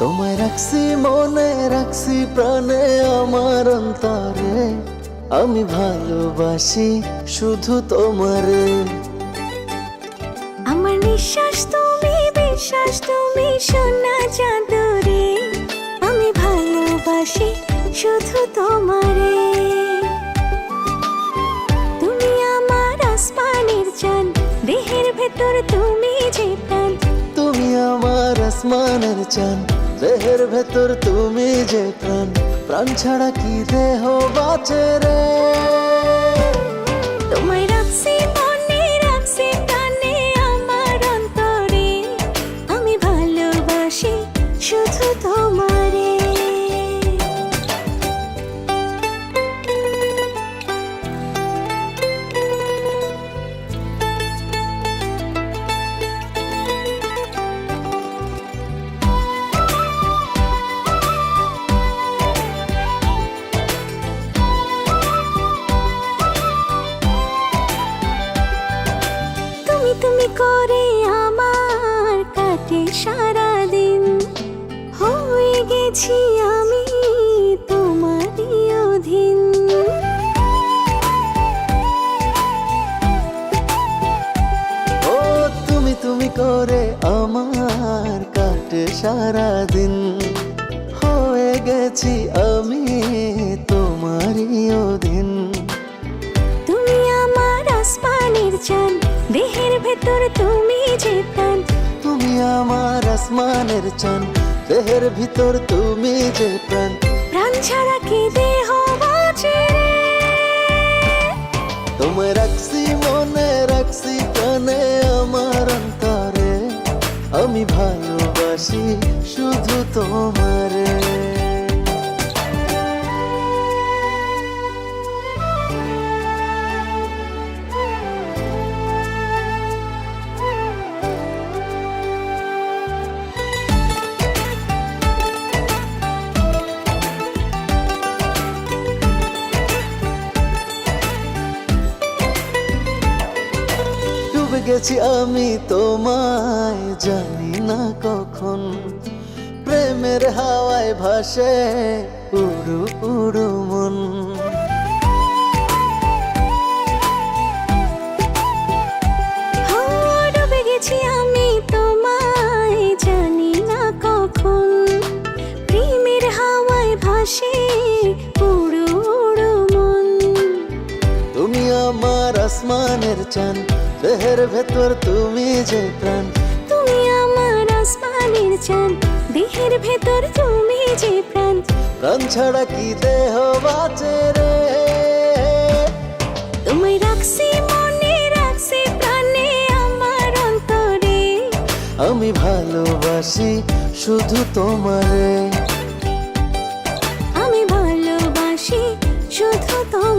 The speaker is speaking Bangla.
রাখছি মনে রাখছি প্রাণে আমার অন্তরে। আমি ভালোবাসি শুধু তোমারে। আমার নিঃশ্বাস তুমি বিশ্বাস তুমি সোনা চাঁদরে। আমি ভালোবাসি শুধু তোমারে। তুমি আমার আসমানের চাঁদ দেহের ভেতর তুমি যে প্রাণ। তুমি আমার আসমানের চান দেহের ভেতর তুমি যে প্রাণ প্রাণ ছাড়া কি দেহ বাঁচে রে? করে আমার কাটে সারা দিন হয়ে গেছি আমি তোমারই অধীন। ও তুমি তুমি করে আমার কাটে সারা দিন হয়ে গেছি আমি তোমারই অধীন। তুমি আমার আসমানের চাঁদ দেহের ভেতর তুমি যে প্রাণ। তুমি আমার আসমানের চান দেহের ভিতর তুমি যে প্রাণ। প্রাণ ছাড়া কি দেহ বাঁচে তোমায় রাখছি মনে রাখছি প্রাণে আমার অন্তরে। আমি ভালোবাসি শুধু তোমারে গেছি আমি তোমায় জানি না কখন। প্রেমের হাওয়ায় ভাসে উড়ু উড়ু মন। আমার আসমানের চান দেহের ভেতর তুমি যে প্রাণ। তুমি আমার আসমানের চাঁদ দেহের ভেতর তুমি যে প্রাণ। প্রাণ ছাড়া কি দেহ বাঁচে রে? তোমায় রাখছি মনে রাখছি প্রাণে আমার অন্তরে। আমি ভালোবাসি শুধু তোমারে। আমি ভালোবাসি শুধু তোমার